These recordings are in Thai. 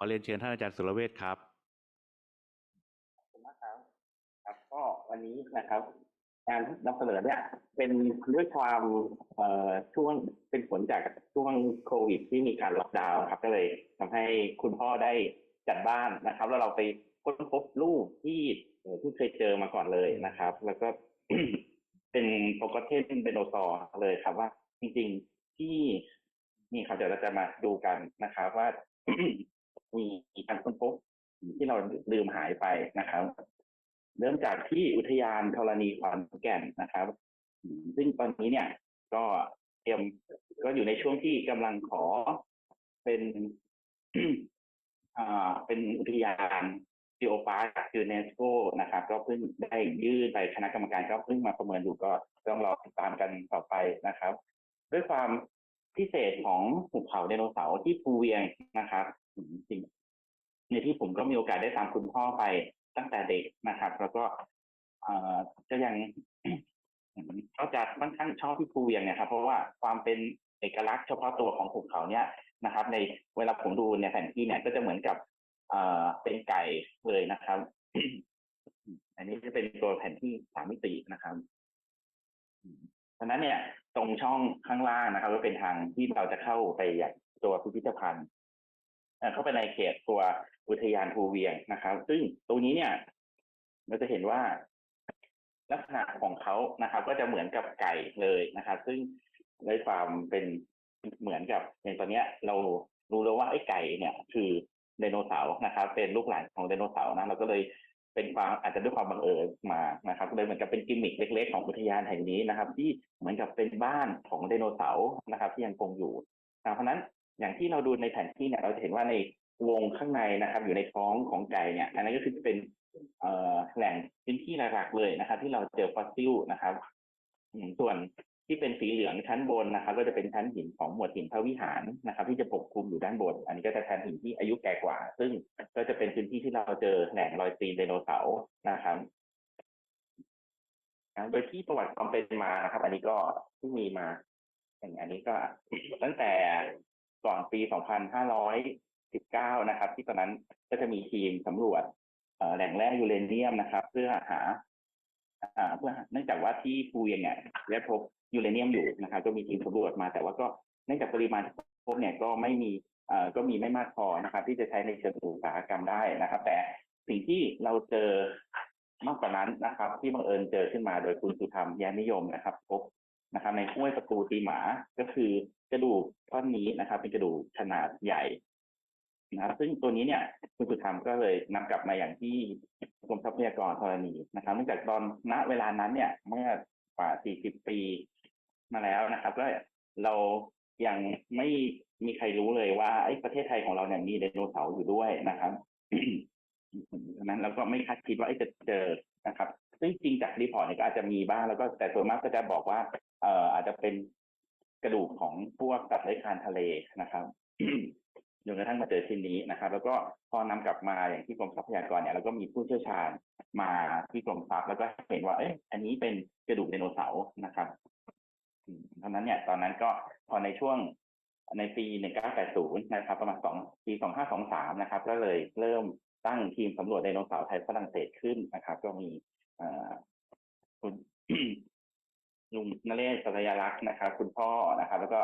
อเรียนเชิญท่านอาจารย์สุรเวชครับขอบคุณมากครับครับ ก็วันนี้นะครับการนำเสนอเนี่ยเป็นด้วยความเอ่อช่วงเป็นผลจากช่วงโควิดที่มีการล็อกดาวน์ครับ ก็เลยทำให้คุณพ่อได้จัดบ้านนะครับ แล้วเราไปค้นพบรูปที่เอ่อที่เคยเจอมาก่อนเลยนะครับ แล้วก็เป็นโปรกเทนเบโนซอร์เลยครับว่าจริง ๆที่นี่ครับเดี๋ยวเราจะมาดูกันนะครับ ว่า มีการค้นพบที่เราลืมหายไปนะครับ เริ่มจากที่อุทยานธรณีขอนแก่นนะครับ ซึ่งตอนนี้เนี่ย ก็เตรียมก็อยู่ในช่วงที่กำลังขอเป็นอ่าเป็นอุทยานซีโอปาร์คยูเนสโกนะครับ ก็เพิ่งได้ยื่นไปคณะกรรมการก็เพิ่งมาประเมินอยู่ก็ต้องรอติดตามกันต่อไปนะครับ ด้วยความพิเศษของหุบเขาไดโนเสาร์ที่ภูเวียงนะครับ จริงในที่ผมก็มีโอกาสได้ตามคุณพ่อไปตั้งแต่เด็กนะครับ แล้วก็เอ่อก็ยังก็จะค่อนข้างชอบที่ภูเวียงเนี่ยครับ เพราะว่าความเป็นเอกลักษณ์เฉพาะตัวของภูเขาเนี่ยนะครับ ในเวลาผมดูในแผนที่เนี่ยก็จะเหมือนกับเอ่อเป็นไก่เลยนะครับ อันนี้จะเป็นตัวแผนที่สามมิตินะครับเพราะฉะนั้นเนี่ย ตรงช่องข้างล่างนะครับก็เป็นทางที่เราจะเข้าไปอย่างตัวพิพิธภัณฑ์ เข้าไปในเขตตัวอุทยานภูเวียงนะครับ ซึ่งตรงนี้เนี่ย เราจะเห็นว่าลักษณะของเขานะครับ ก็จะเหมือนกับไก่เลยนะครับ ซึ่งในความเป็นเหมือนกับอย่างตอนเนี้ย เรารู้แล้วว่าไอ้ไก่เนี่ย คือไดโนเสาร์นะครับ เป็นลูกหลานของไดโนเสาร์นะเราก็เลยเป็นความอาจจะด้วยความบังเอิญมานะครับเลยเหมือนกับเป็นกิมมิคเล็ก ๆ ของอุทยานแห่งนี้นะครับ ที่เหมือนกับเป็นบ้านของไดโนเสาร์นะครับ ที่ยังคงอยู่เพราะนั้น อย่างที่เราดูในแผนที่เนี่ยเราจะเห็นว่าในวงข้างในนะครับ อยู่ในท้องของไก่เนี่ย อันนั้นก็คือเป็นแหล่งพื้นที่หลักๆเลยนะครับ ที่เราเจอฟอสซิลนะครับส่วนที่เป็นสีเหลืองชั้นบนนะครับ ก็จะเป็นชั้นหินของหมวดหินพระวิหารนะครับ ที่จะปกคลุมอยู่ด้านบน อันนี้ก็จะแทนหินที่อายุแก่กว่า ซึ่งก็จะเป็นพื้นที่ที่เราเจอแหล่งรอยตีนไดโนเสาร์นะครับโดยที่ประวัติความเป็นมานะครับ อันนี้ก็ที่มีมาอย่างอันนี้ก็ตั้งแต่ ก่อนปี 2519 นะครับ ที่ตอนนั้นก็จะมีทีมสำรวจแหล่งแร่ยูเรเนียมนะครับ เพื่อหาเพื่อเนื่องจากว่าที่ภูเวียงเนี่ยได้พบยูเรเนียมอยู่นะครับ ก็มีทีมสำรวจมา แต่ว่าก็เนื่องจากปริมาณที่พบเนี่ยก็ไม่มีก็มีไม่มากพอนะครับ ที่จะใช้ในเชิงอุตสาหกรรมได้นะครับ แต่สิ่งที่เราเจอมากกว่านั้นนะครับ ที่บังเอิญเจอขึ้นมาโดยคุณสุธรรมแย้มนิยมนะครับ พบ นะครับ ในห้วยประตูตีหมาก็คือกระดูกท่อนนี้นะครับ เป็นกระดูกขนาดใหญ่นะครับซึ่งตัวนี้เนี่ยคุณสุธรรมก็เลยนำกลับมาอย่างที่กรมทรัพยากรธรณีนะครับเนื่องจากตอนณเวลานั้นเนี่ย เมื่อกว่า 40 ปีมาแล้วนะครับ ก็เรายังไม่มีใครรู้เลยว่าไอ้ประเทศไทยของเราเนี่ยมีไดโนเสาร์อยู่ด้วยนะครับดังนั้นเราก็ไม่คาดคิดว่าจะเจอนะครับ ซึ่งจริงจากรีพอร์ตเนี่ยก็อาจจะมีบ้างแล้วก็แต่ส่วนมากก็จะบอกว่า อ่ออาจจะเป็นกระดูกของพวกสัตว์เลื้อยคลานทะเลนะครับจนกระทั่งมาเจอชิ้นนี้นะครับ แล้วก็พอนำกลับมาอย่างที่กรมทรัพยากรเนี่ยแล้วก็มีผู้เชี่ยวชาญมาที่กรมทรัพย์แล้วก็เห็นว่าเอ๊ะอันนี้เป็นกระดูกไดโนเสาร์นะครับเพราะนั้นเนี่ยตอนนั้นก็พอในช่วงในปี 1980 นะครับ ประมาณสองปี 2523 นะครับ ก็เลยเริ่มตั้งทีมสำรวจไดโนเสาร์ไทยฝรั่งเศสขึ้นนะครับ ก็มีคุณ ลุงนเรศสัตยลักษณ์นะครับ คุณพ่อนะครับ แล้วก็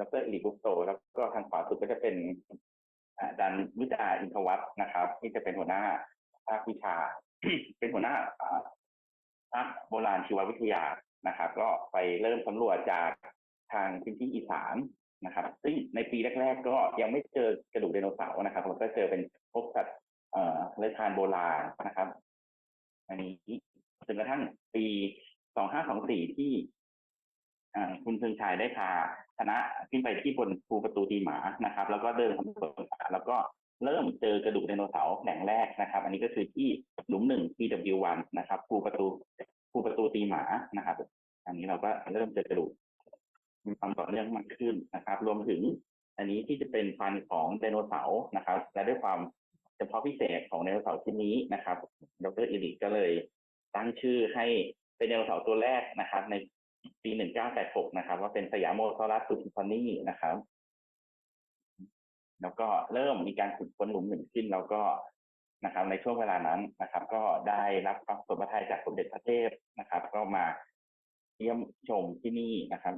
ดรอิริบุโตแล้วก็ทางขวาสุดก็จะเป็นอาจารย์วิจาอินทวัฒน์นะครับ ที่จะเป็นหัวหน้าภาควิชา เป็นหัวหน้าอ่าภาคโบราณชีววิทยานะครับ ก็ไปเริ่มสำรวจจากทางพื้นที่อีสานนะครับ ซึ่งในปีแรก ๆ ก็ยังไม่เจอกระดูกไดโนเสาร์นะครับมันก็เจอเป็นพบสัตว์เอ่อเลื้อยคลานโบราณนะครับ อันนี้จนกระทั่งปี 2524ที่อ่คุณเชิงชายได้พาคณะขึ้นไปที่บนภูประตูตีหมานะครับ แล้วก็เดินสำรวจแล้วก็เริ่มเจอกระดูกไดโนเสาร์แหล่งแรกนะครับ อันนี้ก็คือที่หลุมหนึ่ง PW1 นะครับภูประตูภูประตูตีหมานะครับ อันนี้เราก็เริ่มเจอกระดูกมีความต่อเนื่องมากขึ้นนะครับ รวมถึงอันนี้ที่จะเป็นฟันของไดโนเสาร์นะครับ และด้วยความเฉพาะพิเศษของไดโนเสาร์ชิ้นนี้นะครับ ดรอิริกก็เลยตั้งชื่อให้ เป็นไดโนเสาร์ตัวแรกนะครับ ในปี 1986 นะครับ ว่าเป็นสยามโมซอรัสซูทิฟานีนะครับ แล้วก็เริ่มมีการขุดค้นหลุมหนึ่งขึ้น แล้วก็นะครับ ในช่วงเวลานั้นนะครับ ก็ได้รับความสนพระทัยจากสมเด็จพระเทพนะครับ ก็มาเยี่ยมชมที่นี่นะครับ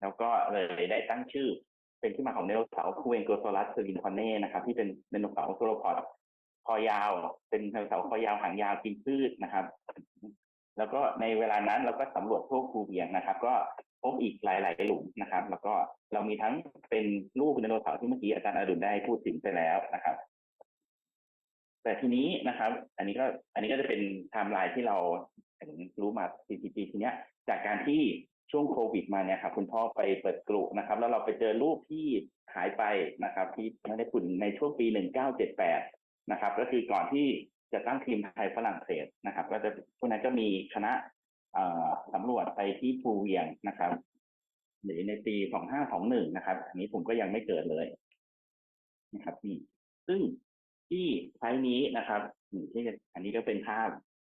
แล้วก็เลยได้ตั้งชื่อ เป็นที่มาของไดโนเสาร์คูเวนโกโซลัสซอรินคอนเน่นะครับ ที่เป็นไดโนเสาร์โซโลพอด คอยาว เป็นไดโนเสาร์คอยาวหางยาวกินพืชนะครับ แล้วก็ในเวลานั้นเราก็สำรวจทั่วคูเวียงนะครับ ก็พบอีกหลาย ๆ หลุมนะครับ แล้วก็เรามีทั้งเป็นรูปไดโนเสาร์ที่เมื่อกี้อาจารย์อดุลได้พูดถึงไปแล้วนะครับ แต่ทีนี้นะครับ อันนี้ก็อันนี้ก็จะเป็นไทม์ไลน์ที่เรารู้มาสี่ปีทีเนี้ย จากการที่ช่วงโควิดมาเนี่ยครับคุณพ่อไปเปิดกลุ่มนะครับ แล้วเราไปเจอรูปที่หายไปนะครับ ที่ไม่ได้ปุ่นในช่วงปีหนึ่งเก้าเจ็ดแปด นะครับ ก็คือก่อนที่จะตั้งทีมไทยฝรั่งเศสนะครับ ก็จะพวกนั้นก็มีคณะสำรวจไปที่ภูเวียงนะครับ หรือในปีสองห้าสองหนึ่งนะครับ อันนี้ผมก็ยังไม่เกิดเลยนะครับนี่ซึ่งที่ไซต์นี้นะครับที่อันนี้ก็เป็นภาพ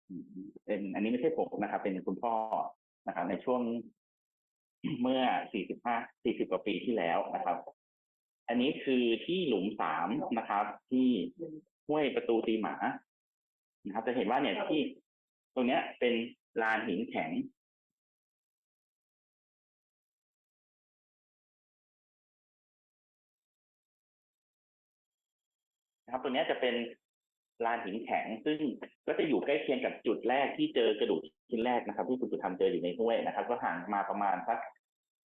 อืมเป็นอันนี้ไม่ใช่ผมนะครับ เป็นคุณพ่อนะครับ ในช่วงเมื่อ 45 40 กว่าปีที่แล้วนะครับ อันนี้คือที่หลุมสามนะครับ ที่ ห้วยประตูตีหมานะครับ จะเห็นว่าเนี่ยที่ตรงเนี้ยเป็นลานหินแข็งนะครับตัวเนี้ยจะเป็นลานหินแข็ง ซึ่งก็จะอยู่ใกล้เคียงกับจุดแรกที่เจอกระดูกชิ้นแรกนะครับ ที่คุณสุธรรมเจออยู่ในห้วยนะครับ ก็ห่างมาประมาณสัก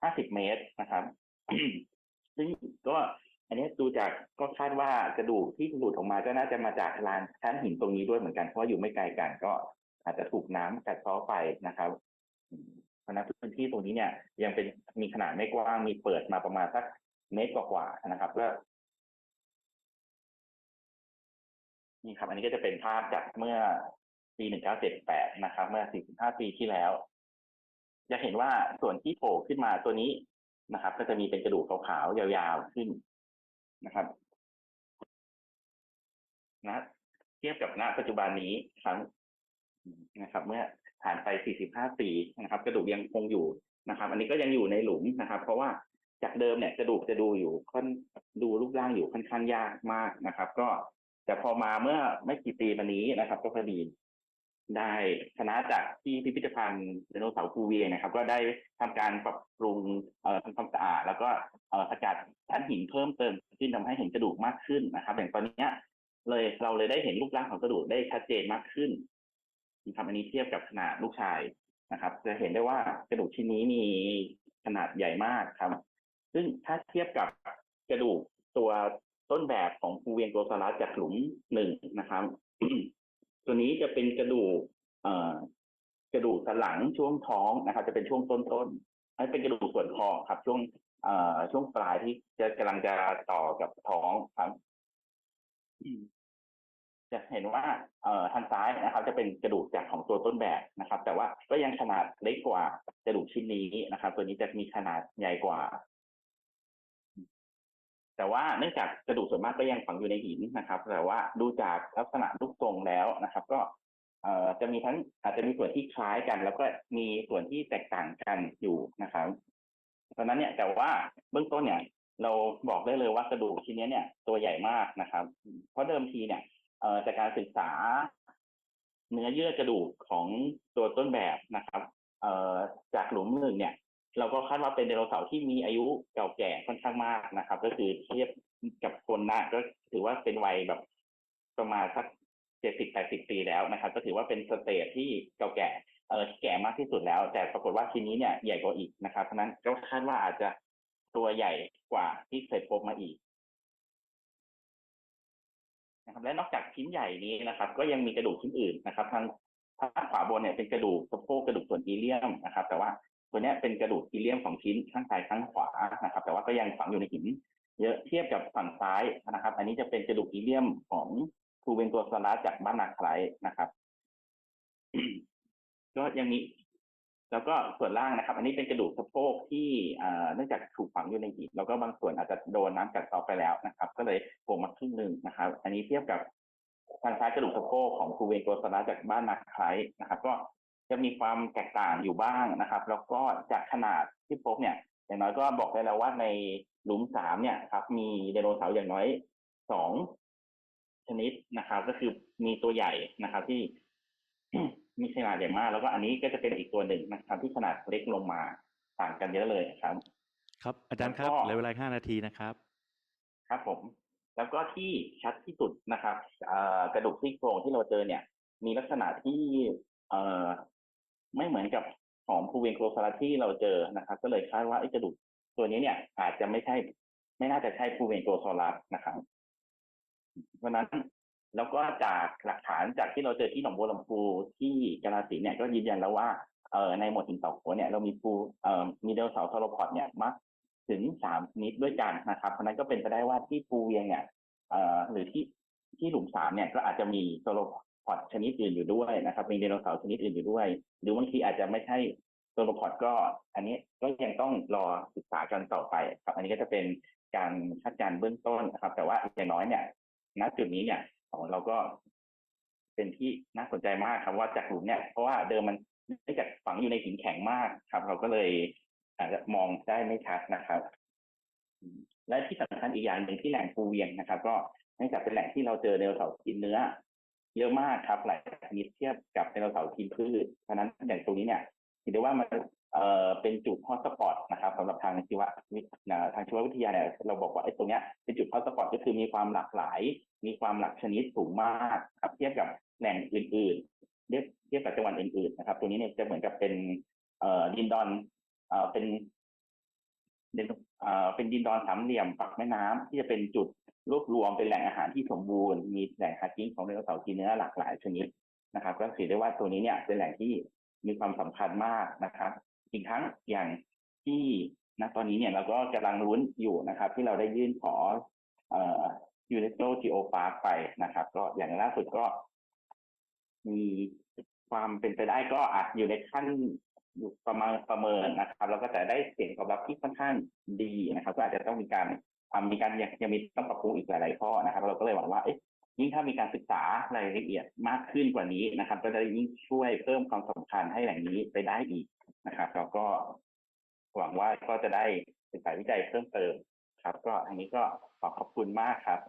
ห้าสิบเมตรนะครับ ซึ่งก็ อันนี้ดูจากก็คาดว่ากระดูกที่หลุดออกมาก็น่าจะมาจากลานชั้นหินตรงนี้ด้วยเหมือนกันเพราะว่าอยู่ไม่ไกลกันก็อาจจะถูกน้ำกัดเซาะไปนะครับเพราะนั้นพื้นที่ตรงนี้เนี่ย ยังเป็นมีขนาดไม่กว้างมีเปิดมาประมาณสักเมตรกว่าๆนะครับก็นี่ครับ อันนี้ก็จะเป็นภาพจากเมื่อปี1978นะครับ เมื่อ45ปีที่แล้ว จะเห็นว่าส่วนที่โผล่ขึ้นมาตัวนี้นะครับ ก็จะมีเป็นกระดูกขาวๆยาวๆขึ้น นะครับนะเทียบกับณปัจจุบันนี้ครับนะครับ เมื่อผ่านไป 45 ปีนะครับ กระดูกยังคงอยู่นะครับ อันนี้ก็ยังอยู่ในหลุมนะครับ เพราะว่าจากเดิมเนี่ยกระดูกจะดูอยู่ค่อนดูรูปร่างอยู่ค่อนข้างยากมากนะครับ ก็แต่พอมาเมื่อไม่กี่ปีมานี้นะครับ ก็พอดี ได้คณะจากที่พิพิธภัณฑ์ไดโนเสาร์ภูเวียงนะครับ ก็ได้ทำการปรับปรุงทำความสะอาด แล้วก็เอ่ออากาศชั้นหินเพิ่มเติมขึ้นทำให้เห็นกระดูกมากขึ้นนะครับอย่างตอนนี้เลยเราเลยได้เห็นรูปร่างของกระดูกได้ชัดเจนมากขึ้นนะครับอันนี้เทียบกับขนาดลูกชายนะครับ จะเห็นได้ว่ากระดูกชิ้นนี้มีขนาดใหญ่มากครับ ซึ่งถ้าเทียบกับกระดูกตัวต้นแบบของภูเวียงโกซาลัสจากหลุมหนึ่งนะครับ ตัวนี้จะเป็นกระดูกกระดูกสันหลังช่วงท้องนะครับ จะเป็นช่วงต้นๆให้เป็นกระดูกส่วนคอครับ ช่วงอ่อช่วงปลายที่จะกำลังจะต่อกับท้องครับจะเห็นว่าเอ่อทางซ้ายนะครับ จะเป็นกระดูกจากของตัวต้นแบบนะครับ แต่ว่าก็ยังขนาดเล็กกว่ากระดูกชิ้นนี้นะครับ ตัวนี้จะมีขนาดใหญ่กว่า แต่ว่าเนื่องจากกระดูกส่วนมากก็ยังฝังอยู่ในหินนะครับ แต่ว่าดูจากลักษณะรูปทรงแล้วนะครับ ก็จะมีทั้งอาจจะมีส่วนที่คล้ายกัน แล้วก็มีส่วนที่แตกต่างกันอยู่นะครับเพราะนั้นเนี่ยแต่ว่าเบื้องต้นเนี่ย เราบอกได้เลยว่ากระดูกชิ้นนี้เนี่ย ตัวใหญ่มากนะครับ เพราะเดิมทีเนี่ยจากการศึกษา เนื้อเยื่อกระดูกของตัวต้นแบบนะครับจากหลุมหนึ่งเนี่ย เราก็คาดว่าเป็นไดโนเสาร์ที่มีอายุเก่าแก่ค่อนข้างมากนะครับ ก็คือเทียบกับคนนะก็ถือว่าเป็นวัยแบบประมาณสักเจ็ดสิบแปดสิบปีแล้วนะครับ ก็ถือว่าเป็นสเตจที่เก่าแก่เออแก่มากที่สุดแล้ว แต่ปรากฏว่าทีนี้เนี่ยใหญ่กว่าอีกนะครับเพราะฉะนั้นก็คาดว่าอาจจะตัวใหญ่กว่าที่เคยพบมาอีกนะครับและนอกจากชิ้นใหญ่นี้นะครับ ก็ยังมีกระดูกชิ้นอื่นนะครับ ทางทางขวาบนเนี่ยเป็นกระดูกสะโพกกระดูกส่วนอีเลียมนะครับ แต่ว่า ตัวนี้เป็นกระดูกอีเลียมสองชิ้นข้างซ้ายข้างขวานะครับ แต่ว่าก็ยังฝังอยู่ในหิน เยอะเทียบกับฝั่งซ้ายนะครับ อันนี้จะเป็นกระดูกอีเลียมของครูเวนตัวสลาจากบ้านนาคไครนะครับ ก็ยังมีแล้วก็ส่วนล่างนะครับ อันนี้เป็นกระดูกสะโพกที่เนื่องจากถูกฝังอยู่ในหินแล้วก็บางส่วนอาจจะโดนน้ำกัดเซาไปแล้วนะครับ ก็เลยโผล่มาครึ่งหนึ่งนะครับ อันนี้เทียบกับทางซ้ายกระดูกสะโพกของครูเวนโกสลาจากบ้านนาคไครนะครับ ก็ จะมีความแตกต่างอยู่บ้างนะครับ แล้วก็จากขนาดที่พบเนี่ย อย่างน้อยก็บอกได้แล้วว่าในหลุมสามเนี่ยครับ มีไดโนเสาร์อย่างน้อยสองชนิดนะครับ ก็คือมีตัวใหญ่นะครับ ที่มีขนาดใหญ่มาก แล้วก็อันนี้ก็จะเป็นอีกตัวหนึ่งนะครับ ที่ขนาดเล็กลงมาต่างกันเยอะเลยครับ ครับอาจารย์ครับแล้วก็เหลือเวลาห้านาทีนะครับ ครับผม แล้วก็ที่ชัดที่สุดนะครับเอ่อกระดูกซี่โครงที่เราเจอเนี่ย มีลักษณะที่เอ่อ ไม่เหมือนกับของพูเวนโครซาราที่เราเจอนะครับ ก็เลยคาดว่าไอ้กระดูกตัวนี้เนี่ยอาจจะไม่ใช่ ไม่น่าจะใช่พูเวนโครซารัสนะครับเพราะนั้นแล้วก็จากหลักฐานจากที่เราเจอที่หนองบัวลำพูที่กาฬสินเนี่ยก็ยืนยันแล้วว่าเอ่อในหมวดหินเสาหัวเนี่ยเรามีปูเอ่อมีเดลเสาทรพอดเนี่ยมากถึงสามชนิดด้วยกันนะครับเพราะนั้นก็เป็นไปได้ว่าที่ปูเวียงเนี่ยเอ่อหรือที่ที่หลุมสามเนี่ยก็อาจจะมีโซโล พอดชนิดอื่นอยู่ด้วยนะครับมีไดโนเสาร์ชนิดอื่นอยู่ด้วย หรือบางทีอาจจะไม่ใช่โซโลพอดก็ อันนี้ก็ยังต้องรอศึกษากันต่อไปครับอันนี้ก็จะเป็นการคาดการณ์เบื้องต้นนะครับ แต่ว่าอย่างน้อยเนี่ยณจุดนี้เนี่ยของเราก็เป็นที่น่าสนใจมากครับว่าจากหลุมเนี่ยเพราะว่าเดิมมันเนื่องจากฝังอยู่ในหินแข็งมากครับ เราก็เลยอาจจะมองได้ไม่ชัดนะครับ และที่สำคัญอีกอย่างหนึ่งที่แหล่งภูเวียงนะครับ ก็เนื่องจากเป็นแหล่งที่เราเจอไดโนเสาร์กินเนื้อ เยอะมากครับหลายชนิดเทียบกับไดโนเสาร์กินพืชเพราะนั้นอย่างตรงนี้เนี่ยถือได้ว่ามันเอ่อเป็นจุดฮอตสปอตนะครับสำหรับทางชีววิทยาทางชีววิทยาเนี่ยเราบอกว่าไอ้ตรงเนี้ยเป็นจุดฮอตสปอตก็คือมีความหลากหลาย มีความหลากชนิดสูงมากครับเทียบกับแหล่งอื่นๆเทียบเทียบกับจังหวัดอื่นๆนะครับ ตัวนี้เนี่ยจะเหมือนกับเป็นเอ่อดินดอนเอ่อเป็นดินเอ่อเป็นดินดอนสามเหลี่ยมปักแม่น้ำที่จะเป็นจุด รวบรวมเป็นแหล่งอาหารที่สมบูรณ์มีแหล่งหากินของไดโนเสาร์กินเนื้อหลากหลายชนิดนะครับ ก็ถือได้ว่าตัวนี้เนี่ยเป็นแหล่งที่มีความสำคัญมากนะครับ อีกทั้งอย่างที่ณตอนนี้เนี่ยเราก็กำลังลุ้นอยู่นะครับ ที่เราได้ยื่นขอออยูเนสโกจีโอปาร์คไปนะครับ ก็อย่างล่าสุดก็ มีความเป็นไปได้ก็อาจอยู่ในขั้นประมาณประเมินนะครับ แล้วก็จะได้เสียงตอบรับที่ค่อนข้างดีนะครับ ก็อาจจะต้องมีการ มีการยังยังมีต้องปรับปรุงอีกหลายๆข้อนะครับ เราก็เลยหวังว่าเอ๊ะยิ่งถ้ามีการศึกษารายละเอียดมากขึ้นกว่านี้นะครับ ก็จะยิ่งช่วยเพิ่มความสำคัญให้แหล่งนี้ไปได้อีกนะครับเราก็หวังว่าก็จะได้ศึกษาวิจัยเพิ่มเติมครับ ก็อันนี้ก็ขอขอบคุณมากครับ